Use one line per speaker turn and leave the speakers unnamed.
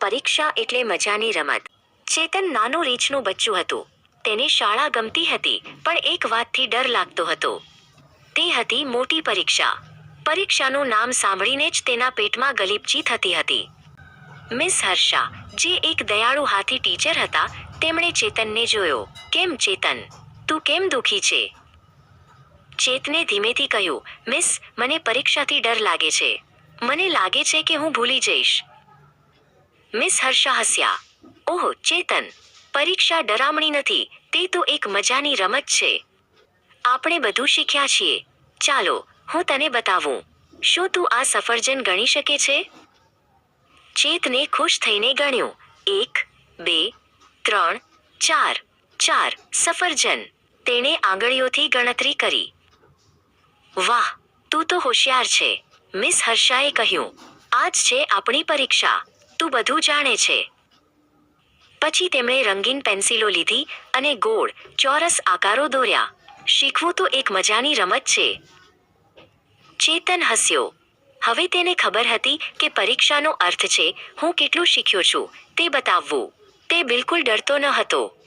પરીક્ષા એટલે મજાની રમત. ચેતન નાનું રીંછનું બચ્ચું હતું. તેને શાળા ગમતી હતી, પણ એક વાતથી ડર લાગતો હતો. તે હતી મોટી પરીક્ષા. પરીક્ષાનું નામ સાંભળીને જ તેના પેટમાં ગલીપચી થતી હતી. મિસ હર્ષા, જે એક દયાળુ હાથી ટીચર હતા, તેમણે ચેતનને જોયો, કેમ ચેતન? તું કેમ દુખી છે? ચેતને ધીમેથી કહ્યું, મિસ, મને પરીક્ષાથી ડર લાગે છે. મને લાગે છે કે હું ભૂલી જઈશ. મિસ હર્ષા હસ્યા. ઓહ, ચેતન, પરીક્ષા ડરામણી નથી, તે તો એક મજાની રમત છે. આપણે બધું શીખ્યા છીએ. ચાલો, હું તને બતાવું. શું તું આ સફરજન ગણી શકે છે? ચેતને ખુશ થઈને ગણ્યું. એક, બે, ત્રણ, ચાર. ચાર, સફરજન. તેણે આંગળીઓથી ગણતરી કરી. વાહ, તું તો હોશિયાર છે. મિસ હર્ષાએ કહ્યું, આજ છે આપણી પરીક્ષા. તું બધું જાણે છે. પછી તેમણે રંગીન પેન્સિલો લીધી અને ગોળ, ચોરસ આકારો દોર્યા. શીખવું તો એક મજાની રમત છે. ચેતન હસ્યો. હવે તેને ખબર હતી કે પરીક્ષાનો અર્થ છે, હું કેટલું શીખ્યો છું, તે બતાવવું. તે બિલકુલ ડરતો ન હતો.